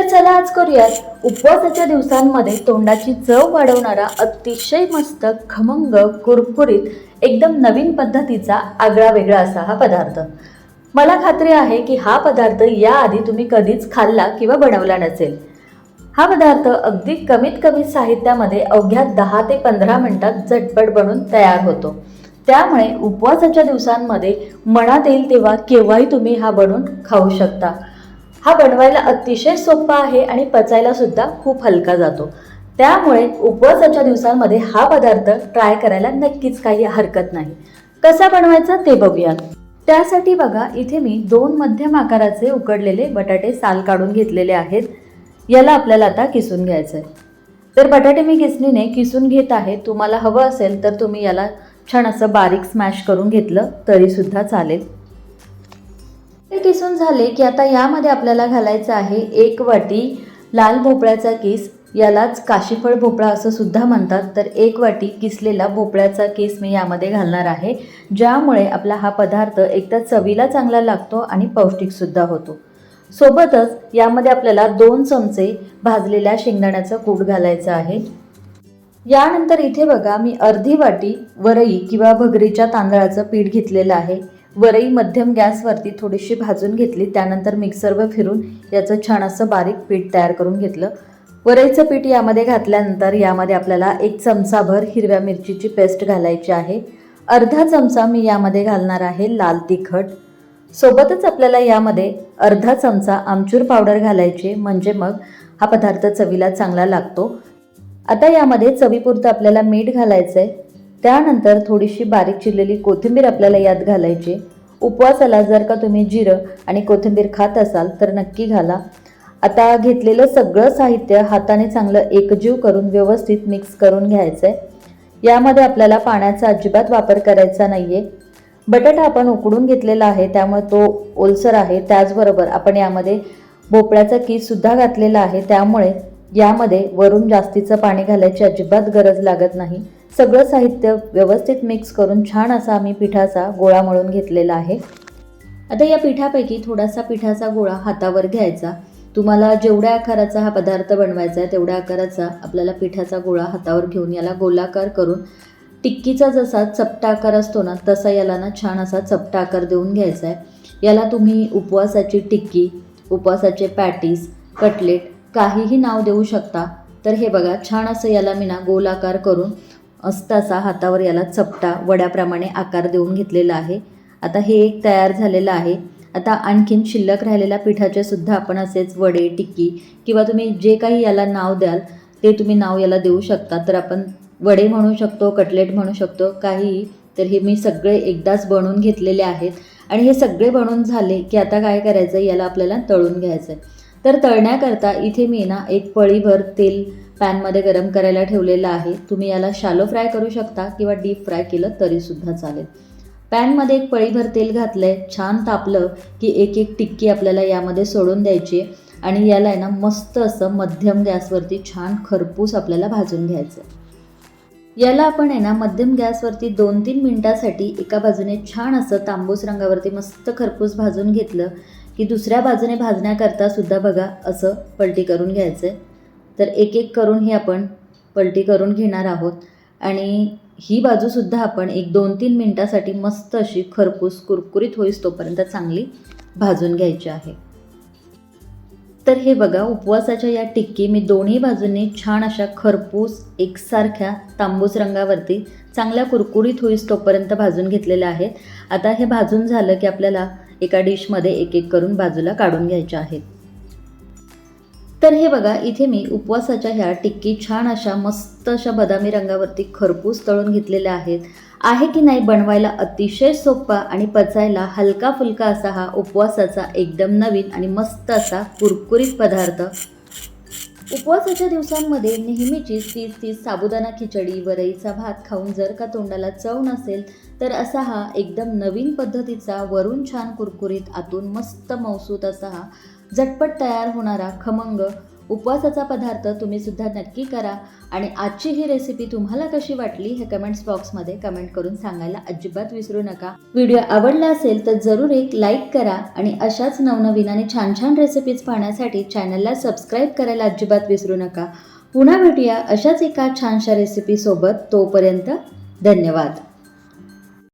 तर चला आज करूयात उपवासाच्या दिवसांमध्ये तोंडाची चव वाढवणारा अतिशय मस्त खमंग कुरकुरीत एकदम नवीन पद्धतीचा आगळा वेगळा असा हा पदार्थ. मला खात्री आहे की हा पदार्थ याआधी तुम्ही कधीच खाल्ला किंवा बनवला नसेल. हा पदार्थ अगदी कमीत कमी साहित्यामध्ये अवघ्या दहा ते पंधरा मिनिटात झटपट बनून तयार होतो. त्यामुळे उपवासाच्या दिवसांमध्ये मनात येईल तेव्हा केव्हाही तुम्ही हा बनवून खाऊ शकता. हा बनवायला अतिशय सोपा आहे आणि पचायला सुद्धा खूप हलका जातो. त्यामुळे उपवासाच्या दिवसांमध्ये हा पदार्थ ट्राय करायला नक्कीच काही हरकत नाही. कसा बनवायचा ते बघूया. त्यासाठी बघा इथे मी दोन मध्यम आकाराचे उकडलेले बटाटे साल काढून घेतलेले आहेत. याला आपल्याला आता किसून घ्यायचं आहे तर बटाटे मी किसणीने किसून घेत आहे. तुम्हाला हवं असेल तर तुम्ही याला छान असं बारीक स्मॅश करून घेतलं तरीसुद्धा चालेल. हे किसून झाले की आता यामध्ये आपल्याला घालायचं आहे एक वाटी लाल भोपळ्याचा किस. यालाच काशीफळ भोपळा असं सुद्धा म्हणतात. तर एक वाटी किसलेला भोपळ्याचा केस मी यामध्ये घालणार आहे. ज्यामुळे आपला हा पदार्थ एकतर चवीला चांगला लागतो आणि पौष्टिकसुद्धा होतो. सोबतच यामध्ये आपल्याला दोन चमचे भाजलेल्या शेंगदाण्याचं कूट घालायचं आहे. यानंतर इथे बघा मी अर्धी वाटी वरई किंवा भगरीच्या तांदळाचं पीठ घेतलेलं आहे. वरई मध्यम गॅसवरती थोडीशी भाजून घेतली. त्यानंतर मिक्सरवर फिरून याचं छान असं बारीक पीठ तयार करून घेतलं. वरईचं पीठ यामध्ये घातल्यानंतर यामध्ये आपल्याला एक चमचाभर हिरव्या मिरचीची पेस्ट घालायची आहे. अर्धा चमचा मी यामध्ये घालणार आहे लाल तिखट. सोबतच आपल्याला यामध्ये अर्धा चमचा आमचूर पावडर घालायचे म्हणजे मग हा पदार्थ चवीला चांगला लागतो. आता यामध्ये चवीपुरतं आपल्याला मीठ घालायचं आहे त्यानंतर थोडीशी बारीक चिरलेली कोथिंबीर आपल्याला यात घालायची. उपवासाला जर का तुम्ही जिरं आणि कोथिंबीर खात असाल तर नक्की घाला. आता घेतलेलं सगळं साहित्य हाताने चांगलं एकजीव करून व्यवस्थित मिक्स करून घ्यायचं आहे यामध्ये आपल्याला पाण्याचा अजिबात वापर करायचा नाही आहे बटाटा आपण उकडून घेतलेला आहे त्यामुळे तो ओलसर आहे. त्याचबरोबर आपण यामध्ये भोपळ्याचा कीससुद्धा घातलेला आहे. त्यामुळे यामध्ये वरून जास्तीचं पाणी घालायची अजिबात गरज लागत नाही. सगळं साहित्य व्यवस्थित मिक्स करून छान असा आम्ही पिठाचा गोळा मळून घेतलेला आहे. आता या पिठापैकी थोडासा पिठाचा गोळा हातावर घ्यायचा. तुम्हाला जेवढ्या आकाराचा हा पदार्थ बनवायचा आहे तेवढ्या आकाराचा आपल्याला पिठाचा गोळा हातावर घेऊन याला गोलाकार करून टिक्कीचा जसा चपटा आकार असतो ना तसा याला ना छान असा चपटा आकार देऊन घ्यायचा आहे. याला तुम्ही उपवासाची टिक्की उपवासाचे पॅटीस कटलेट काहीही नाव देऊ शकता. तर हे बघा छान असं याला मी ना गोलाकार करून मस्त असा हातावर याला चपटा वड्याप्रमाणे आकार देऊन घेतलेला आहे. आता हे एक तयार झालेलं आहे. आता आणखीन शिल्लक राहिलेल्या पिठाचे सुद्धा आपण असेच वडे टिक्की किंवा तुम्ही जे काही याला नाव द्याल ते तुम्ही नाव याला देऊ शकता. तर आपण वडे म्हणू शकतो कटलेट म्हणू शकतो काही तर हे मी सगळे एकदाच बनवून घेतलेले आहेत. आणि हे सगळे बनवून झाले की आता काय करायचं याला आपल्याला तळून घ्यायचं आहे तर तळण्याकरता इथे मी ना एक पळीभर तेल पॅनमध्ये गरम करायला ठेवलेलं आहे. तुम्ही याला शालो फ्राय करू शकता किंवा डीप फ्राय केलं तरीसुद्धा चालेल. पॅनमध्ये एक पळीभर तेल घातलं आहे छान तापलं की एक एक टिक्की आपल्याला यामध्ये सोडून द्यायची आहे आणि याला आहे ना मस्त असं मध्यम गॅसवरती छान खरपूस आपल्याला भाजून घ्यायचं. आहे याला आपण आहे ना मध्यम गॅसवरती दोन तीन मिनटासाठी एका बाजूने छान असं तांबूस रंगावरती मस्त खरपूस भाजून घेतलं की दुसऱ्या बाजूने भाजण्याकरता सुद्धा बघा असं पलटी करून घ्यायचं आहे तर एक एक करून ही आपण पलटी करून घेणार आहोत. आणि ही बाजूसुद्धा आपण एक दोन तीन मिनटासाठी मस्त अशी खरपूस कुरकुरीत होईस तोपर्यंत चांगली भाजून घ्यायची आहे. तर हे बघा उपवासाच्या या टिक्की मी दोन्ही बाजूंनी छान अशा खरपूस एकसारख्या तांबूस रंगावरती चांगल्या कुरकुरीत होईस तोपर्यंत भाजून घेतलेल्या आहेत. आता हे भाजून झालं की आपल्याला एका डिशमध्ये एक एक करून बाजूला काढून घ्यायच्या आहेत. तर हे बघा इथे मी उपवासाच्या ह्या टिक्की छान अशा मस्त अशा बदामी रंगावरती खरपूस तळून घेतलेल्या आहेत. आहे की नाही बनवायला अतिशय सोपा आणि पचायला हलका फुलका असा हा उपवासाचा एकदम नवीन आणि मस्त असा कुरकुरीत पदार्थ. उपवासाच्या दिवसांमध्ये नेहमीचीच तीच तीच साबुदाणा खिचडी वरईचा भात खाऊन जर का तोंडाला चव नसेल तर असा हा एकदम नवीन पद्धतीचा वरून छान कुरकुरीत आतून मस्त मौसूत असा हा झटपट तयार होणारा खमंग उपवासाचा पदार्थ तुम्ही सुद्धा नक्की करा आणि आजची ही रेसिपी तुम्हाला कशी वाटली हे कमेंट्स बॉक्समध्ये कमेंट करून सांगायला अजिबात विसरू नका. व्हिडिओ आवडला असेल तर जरूर एक लाईक करा आणि अशाच नवनवीन आणि छान छान रेसिपीज पाहण्यासाठी चॅनलला सबस्क्राईब करायला अजिबात विसरू नका. पुन्हा भेटूया अशाच एका छानशा रेसिपीसोबत तोपर्यंत धन्यवाद.